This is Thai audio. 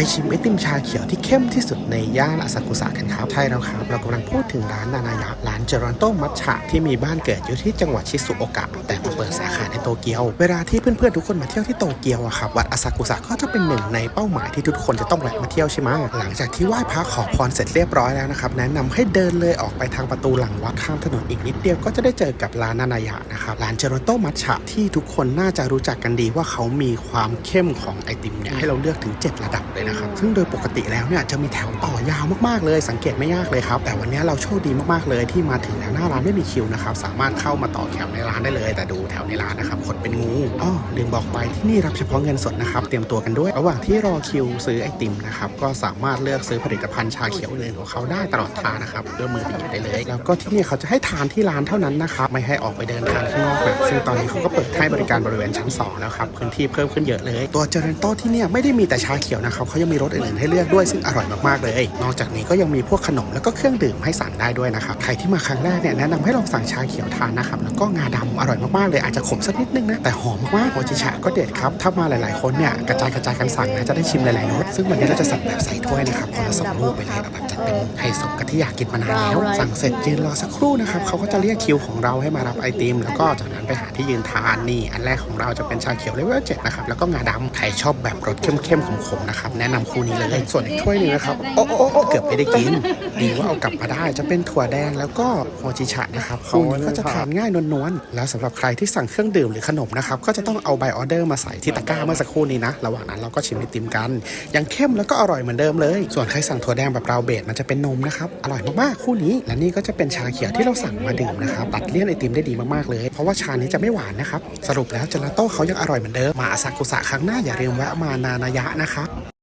ไปชิมไอติมชาเขียวที่เข้มที่สุดในย่านอาซากุสะกันครับ ใช่แล้วครับ เรากำลังพูดถึงร้านนานายะ ร้านเจรอนโตมัทฉะที่มีบ้านเกิดอยู่ที่จังหวัดชิซุโอกะ แต่มาเปิดสาขาในโตเกียว เวลาที่เพื่อนๆทุกคนมาเที่ยวที่โตเกียวอะครับ วัดอาซากุสะก็จะเป็นหนึ่งในเป้าหมายที่ทุกคนจะต้องแวะมาเที่ยวใช่ไหมหลังจากที่ไหว้พระขอพรเสร็จเรียบร้อยแล้วนะครับ แนะนำให้เดินเลยออกไปทางประตูหลังวัดข้ามถนนอีกนิดเดียวก็จะได้เจอกับร้านนานายะนะครับ ร้านเจรอนโตมัทฉะที่ทุกคนน่าจะรู้จักกันดีว่าเขามีความเข้มของไอติมเนี่ยให้เราเลือกถึง 7 ระดับเลยนะครับซึ่งโดยปกติแล้วเนี่ยจะมีแถวต่อยาวมากๆเลย สังเกตไม่ยากเลยครับแต่วันนี้เราโชคดีมากๆเลยที่มาถึงแล้วหน้าร้านไม่มีคิวนะครับสามารถเข้ามาต่อแถวในร้านได้เลย แต่ดูแถวในร้านนะครับคนเป็นงูอ้อลืมบอกไปที่นี่รับเฉพาะเงินสดนะครับเตรียมตัวกันด้วยระหว่างที่รอคิวซื้อไอติมนะครับก็สามารถเลือกซื้อผลิตภัณฑ์ชาเขียวอื่นของเขาได้ตลอดทางนะครับด้วยมือบีบได้เลย แล้วก็ที่นี่เขาจะให้ทานที่ร้านเท่านั้นนะครับไม่ให้ออกไปเดินทานข้างนอกนะซึ่งตอนนี้เขาก็เปิดให้บริการบริเวณชั้นสองแล้วครับพื้นที่เพิ่มขึ้นเยอะเลย ตัวเจเรนโตที่นี่ไม่ได้มีแต่ชาเขียวนะครับเขายังมีรสอื่นๆให้เลือกด้วยซึ่งอร่อยมากๆเลย นอกจากนี้ก็ยังมีพวกขนมแล้วก็เครื่องดื่มให้สั่งได้ด้วยนะครับใครที่มาครั้งแรกเนี่ยแนะนำให้ลองสั่งชาเขียวทานนะครับแล้วก็งาดำอร่อยมากๆเลยอาจจะขมสักนิดนึงนะแต่หอมมากๆโอจิชะก็เด็ดครับถ้ามาหลายๆคนเนี่ยกระจายกระจายกันสั่งนะจะได้ชิมหลายๆรสซึ่งวันนี้เราจะสั่งแบบใส่ถ้วยนะครับคนละสองลูกไปเลยแบบจัดเป็นไฮโซกันที่อยากกินมานานแล้วสั่งเสร็จยืนรอสักครู่นะครับเขาก็จะเรียกคิวของเราให้มารับไอติม แล้วก็จากนั้นไปหาที่ยืนทานนี่อันแรกของเราจะเป็นชาเขียวเลเวลเจ็ดนะครับแล้วก็งาดำใครชอบแบบรสเข้มๆขมๆนะครับแนะนำคู่นี้เลยส่วนอีกถ้วยหนึงนะครับโอ้โอ้โอ้เกือบไม่ได้กิน ดีว่าเอากลับมาได้จะเป็นถั่วแดงแล้วก็โฮจิชะนะครับคู่นี้ก็จะทานง่ายนวลๆแล้วสำหรับใครที่สั่งเครื่องดื่มหรือขนมนะครับก็จะต้องเอาใบออเดอร์มาใส่ที่ตะกร้าเมื่อสักครู่นี้นะระหว่างนั้นเราก็ชิมไอติมกันยังเข้มแล้วก็อร่อยเหมือนเดิมเลย ส่วนใครสั่งถั่วแดงแบบเราเบสมันจะเป็นนมนะครับอร่อยมากๆคู่นี้และนี่ก็จะเป็นชาเขียวที่เราสั่งมาดื่มนะครับตัดเลี่ยนไอติมได้ดีมากๆเลย เพราะว่าชานี้จะไม่หวานนะครับสรุปแล้วเจลาโต้เขายังอร่อยเหมือนเดิมมาอาซากุสะครั้งหน้าอย่าลืมแวะมานา นายะนะครับ